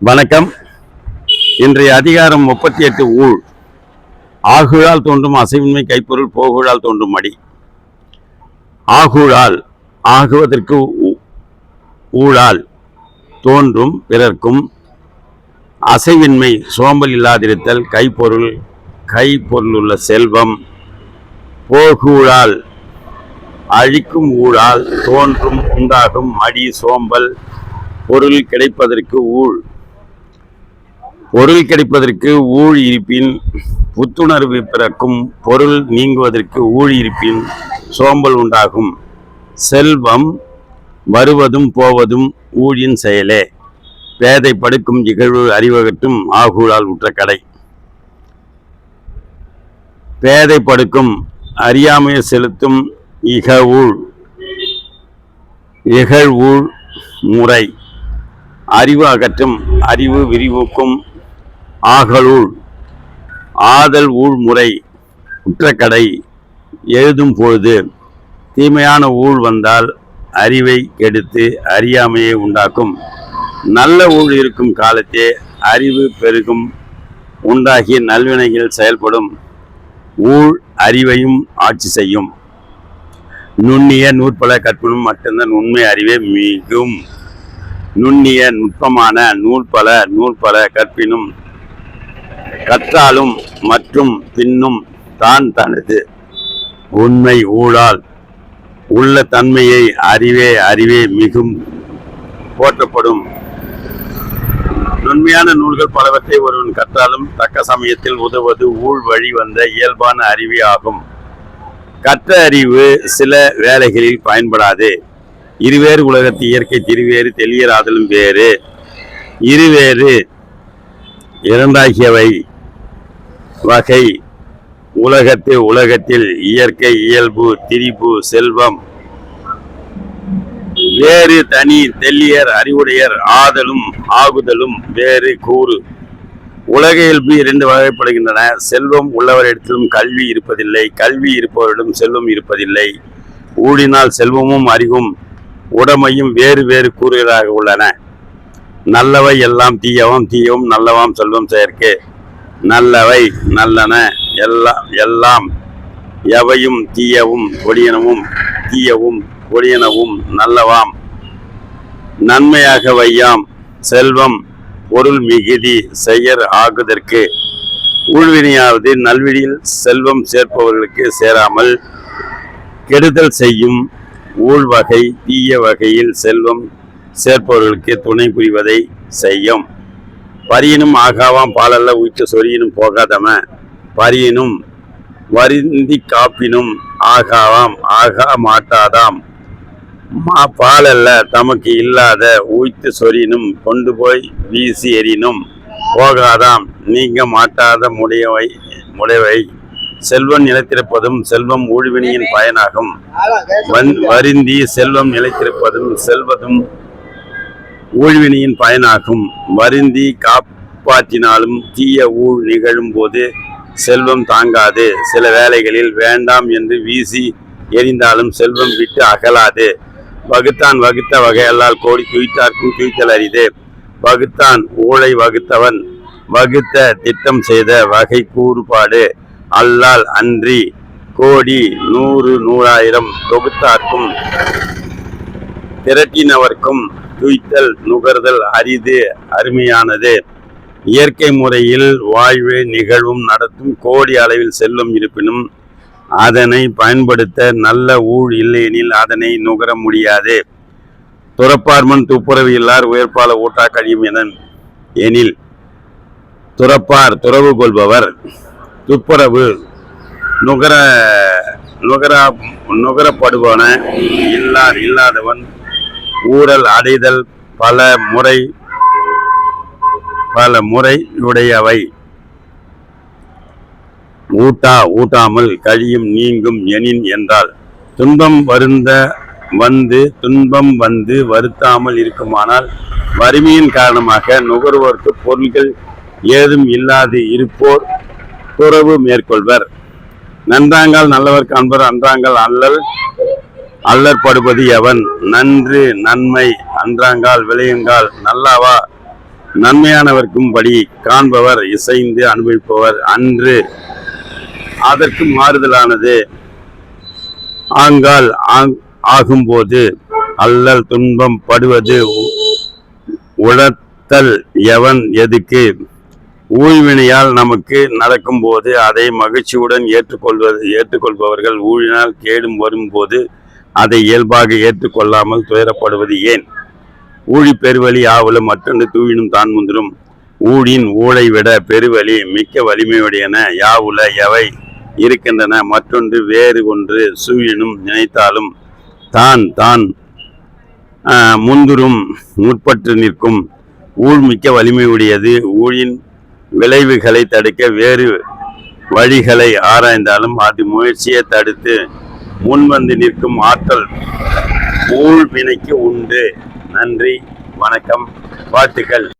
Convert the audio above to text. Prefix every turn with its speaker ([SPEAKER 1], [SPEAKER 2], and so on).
[SPEAKER 1] வணக்கம். இன்றைய அதிகாரம் முப்பத்தி எட்டு ஊழ். ஆகுழால் தோன்றும் அசைவின்மை கைப்பொருள் போகுழால் தோன்றும் மடி ஆகுழால் ஆகுவதற்கு ஊ- ஊழால் தோன்றும் பிறர்க்கும் அசைவின்மை சோம்பல் இல்லாதிருத்தல் கைப்பொருள் கைப்பொருளுள்ள செல்வம் போகுழால் அழிக்கும் ஊழால் தோன்றும் உண்டாகும் மடி சோம்பல் பொருள் கிடைப்பதற்கு ஊழ். பொருள் கிடைப்பதற்கு ஊழ் இருப்பின் புத்துணர்வு பிறக்கும் பொருள் நீங்குவதற்கு ஊழ் இருப்பின் சோம்பல் உண்டாகும். செல்வம் வருவதும் போவதும் ஊழின் செயலே. பேதை படுக்கும் இகழ்வு அறிவகற்றும் ஆகூழால் உற்ற கடை. பேதை படுக்கும் அறியாமையை செலுத்தும் இகழ் இகழ்வூழ் முறை. அறிவு அகற்றும் அறிவு விரிவுக்கும் ஆகலூழ் ஆதல் ஊழ் முறை குற்றக்கடை எழுதும் பொழுது தீமையான ஊழ் வந்தால் அறிவை கெடுத்து அறியாமையை உண்டாக்கும். நல்ல ஊழ் இருக்கும் காலத்தே அறிவு பெருகும் உண்டாகி நல்வினைகள் செயல்படும். ஊழ் அறிவையும் ஆட்சி செய்யும். நுண்ணிய நூற்பல கற்பனும் மட்டும்தான் உண்மை அறிவே மிகும். நுண்ணிய நுட்பமான நூல்பல நூல்பல கற்பினும் கற்றாலும் மற்றும் பின்னும் தான் தனது. உண்மை ஊழால் உள்ள தன்மையை அறிவே அறிவே மிகும். போற்றப்படும். நுண்மையான நூல்கள் பலவற்றை ஒருவன் கற்றாலும் தக்க சமயத்தில் உதவுவது ஊழ் வழி வந்த இயல்பான அறிவே ஆகும். கற்ற அறிவு சில வேலைகளில் பயன்படாது. இருவேறு உலகத்து இயற்கை திருவேறு தெளியராதலும் வேறு. இருவேறு இரண்டாகியவை வகை உலகத்து உலகத்தில் இயற்கை இயல்பு திரிபு செல்வம். வேறு தனி தெல்லியர் அறிவுடையர் ஆதலும் ஆகுதலும் வேறு கூறு. உலக இயல்பு இரண்டு வகைப்படுகின்றன. செல்வம் உள்ளவரிடத்திலும் கல்வி இருப்பதில்லை கல்வி இருப்பவரிடம் செல்வம் இருப்பதில்லை. ஊழினால் செல்வமும் அறிவும் உடமையும் வேறு வேறு கூறுகளாக உள்ளன. நல்லவை எல்லாம் தீயவும் தீயவும் நல்லவாம் செல்வம் செயற்கே. நல்லவை நல்லன எல்லாம் எல்லாம் எவையும் தீயவும் கொடியனவும் தீயவும் கொடியனவும் நல்லவாம். நன்மையாக வையாம் செல்வம் பொருள் மிகுதி செயற் ஆகுதற்கு. ஊழ்வினையாவது நல்விழியில் செல்வம் சேர்ப்பவர்களுக்கு சேராமல் கெடுதல் செய்யும் ஊழ் வகை தீய வகையில் செல்வம் சேர்ப்பவர்களுக்கு துணை புரிவதை செய்யும். பரியினும் ஆகாவாம் பாலல்ல உயிற்று சொரியினும் போகாதம. பரியினும் வருந்தி காப்பினும் ஆகாவாம் ஆகா மாட்டாதாம். மா பாலல்ல தமக்கு இல்லாத ஊய்த்து சொரினும் கொண்டு போய் வீசி எறினும் போகாதாம். நீங்க மாட்டாத முடையவை முடையவை. செல்வம் நிலைத்திருப்பதும் செல்வம் ஊழ்வினியின் பயனாகும். வந் வருந்தி செல்வம் நிலைத்திருப்பதும் செல்வதும் ஊழ்வினியின் பயனாகும். வருந்தி காப்பாற்றினாலும் தீய ஊழ் நிகழும் போது செல்வம் தாங்காது. சில வேளைகளில் வேண்டாம் என்று வீசி எரிந்தாலும் செல்வம் விட்டு அகலாது. வகுத்தான் வகுத்த வகையல்லால் கோடி துய்த்தார்க்கும் துய்த்தல் அரிது. வகுத்தான் ஊழை வகுத்தவன் வகுத்த திட்டம் செய்த வகை கூறுபாடு அல்லால் அன்றி கோடி நூறு நூறாயிரம் தொகுத்தார்க்கும் திரட்டினவர்க்கும் துய்த்தல் நுகர்தல் அரிது அருமையானது. இயற்கை முறையில் வாழ்வு நிகழ்வும் நடத்தும் கோடி அளவில் செல்லும் இருப்பினும் அதனை பயன்படுத்த நல்ல ஊழ் இல்லையெனில் அதனை நுகர முடியாது. துறப்பார்மன் துப்புரவு இல்லார் உயர்ப்பால ஊட்டா கழியும் என எனில் துறப்பார் துறவு கொள்பவர். துப்புரவு நுகர நுகர நுகரப்படுவன இல்லார் இல்லாதவன் ஊழல் அடைதல் பல முறை பல முறை உடையவை. ஊட்டா ஊட்டாமல் கழியும் நீங்கும் எனின் என்றால் துன்பம் வருந்த வந்து துன்பம் வந்து வருத்தாமல் இருக்குமானால் வறுமையின் காரணமாக நுகர்வோருக்கு பொருள்கள் ஏதும் இல்லாது இருப்போர் துறவு மேற்கொள்வர். நன்றாங்கால் நல்லவர் காண்பர் அன்றாங்கால் அல்லல் அல்லற்படுவது எவன்? நன்று நன்மை அன்றாங்கால் விளையுங்கால் நல்லாவா? நன்மையானவர்க்கும் படி காண்பவர் இசைந்து அனுபவிப்பவர் அன்று. அதற்கு மாறுதலானது ஆங்கால் ஆங்- ஆகும்போது அல்லல் துன்பம் படுவது உ- உணர்த்தல் எவன் எதுக்கு? ஊழ்வினையால் நமக்கு நடக்கும்போது அதை மகிழ்ச்சியுடன் ஏற்றுக்கொள்வது ஏற்றுக்கொள்பவர்கள் ஊழினால் கேடும் வரும்போது அதை இயல்பாக ஏற்றுக்கொள்ளாமல் துயரப்படுவது ஏன்? ஊழி பெருவழி ஆவலும் மற்றொன்று தூவினும் தான் முந்திரும் ஊழின் ஊழை விட பெருவழி மிக்க வலிமையுடையன. யாவுல எவை இருக்கின்றன? மற்றொன்று வேறு ஒன்று சூழினும் நினைத்தாலும் தான் தான் முந்துரும் முற்பட்டு நிற்கும். ஊழ் மிக்க வலிமையுடையது. ஊழின் விளைவுகளை தடுக்க வேறு வழிகளை ஆராய்ந்தாலும் அது முயற்சியை தடுத்து முன்வந்து நிற்கும் ஆற்றல் ஊழ் வினைக்கு உண்டு. நன்றி வணக்கம் வாழ்த்துக்கள்.